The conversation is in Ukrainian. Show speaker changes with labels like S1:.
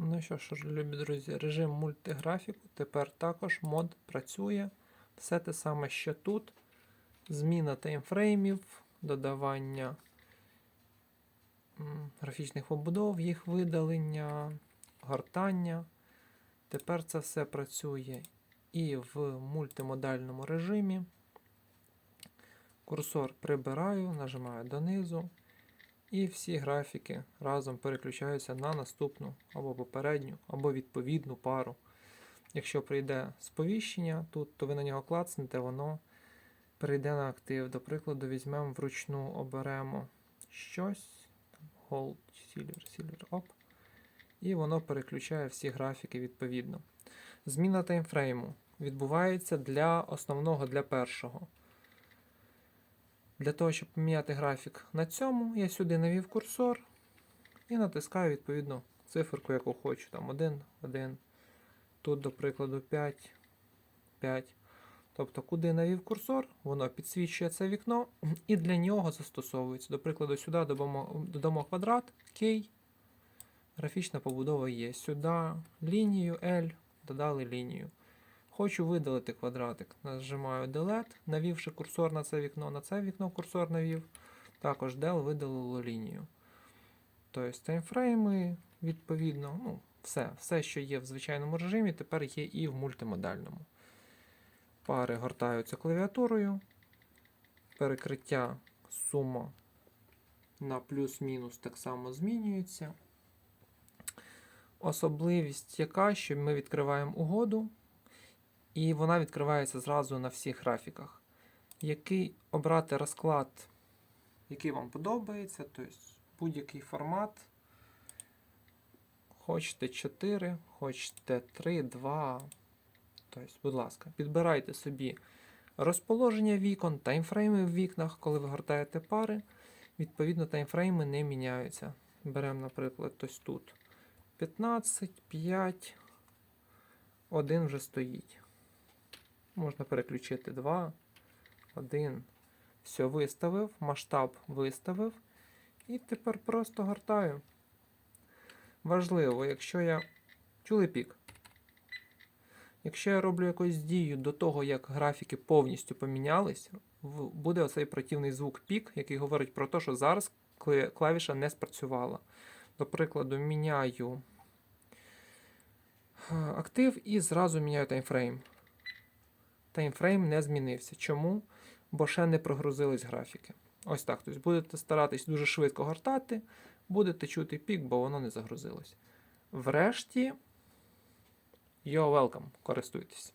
S1: Ну що ж, любі друзі, режим мультиграфіку тепер також мод працює. Все те саме, що тут. Зміна таймфреймів, додавання графічних побудов, їх видалення, гортання. Тепер це все працює і в мультимодальному режимі. Курсор прибираю, нажимаю донизу. І всі графіки разом переключаються на наступну або попередню, або відповідну пару. Якщо прийде сповіщення тут, то ви на нього клацнете, воно перейде на актив. До прикладу, візьмемо вручну, оберемо щось. Gold, Silver, Silver, оп. І воно переключає всі графіки відповідно. Зміна таймфрейму відбувається для основного, для першого. Для того, щоб поміняти графік на цьому, я сюди навів курсор і натискаю відповідно циферку, яку хочу. Там 1, 1. Тут, до прикладу, 5, 5. Тобто, куди навів курсор, воно підсвічує це вікно, і для нього застосовується. До прикладу, сюди додамо, додамо квадрат, K, графічна побудова є. Сюди лінію L, додали лінію. Хочу видалити квадратик. Нажимаю Delete, навівши курсор на це вікно, на це вікно курсор навів. Також del видалило лінію. Тобто таймфрейми, відповідно, ну, все, все, що є в звичайному режимі, тепер є і в мультимодальному. Пари гортаються клавіатурою. Перекриття сума на плюс-мінус так само змінюється. Особливість яка, що ми відкриваємо угоду, і вона відкривається зразу на всіх графіках. Який обрати розклад, який вам подобається, тобто будь-який формат. Хочете 4, хочете 3, 2. Тобто, будь ласка, підбирайте собі розположення вікон, таймфрейми в вікнах, коли ви гортаєте пари. Відповідно, таймфрейми не міняються. Беремо, наприклад, ось тут 15, 5, 1 вже стоїть. Можна переключити 2, 1. Все, виставив, масштаб виставив. І тепер просто гортаю. Важливо, якщо я. Чули пік? Якщо я роблю якусь дію до того, як графіки повністю помінялись, буде оцей противний звук пік, який говорить про те, що зараз клавіша не спрацювала. До прикладу, міняю актив і зразу міняю таймфрейм. Таймфрейм не змінився. Чому? Бо ще не прогрузились графіки. Ось так. Тобто будете старатись дуже швидко гортати, будете чути пік, бо воно не загрузилось. Врешті, you're welcome, користуйтесь.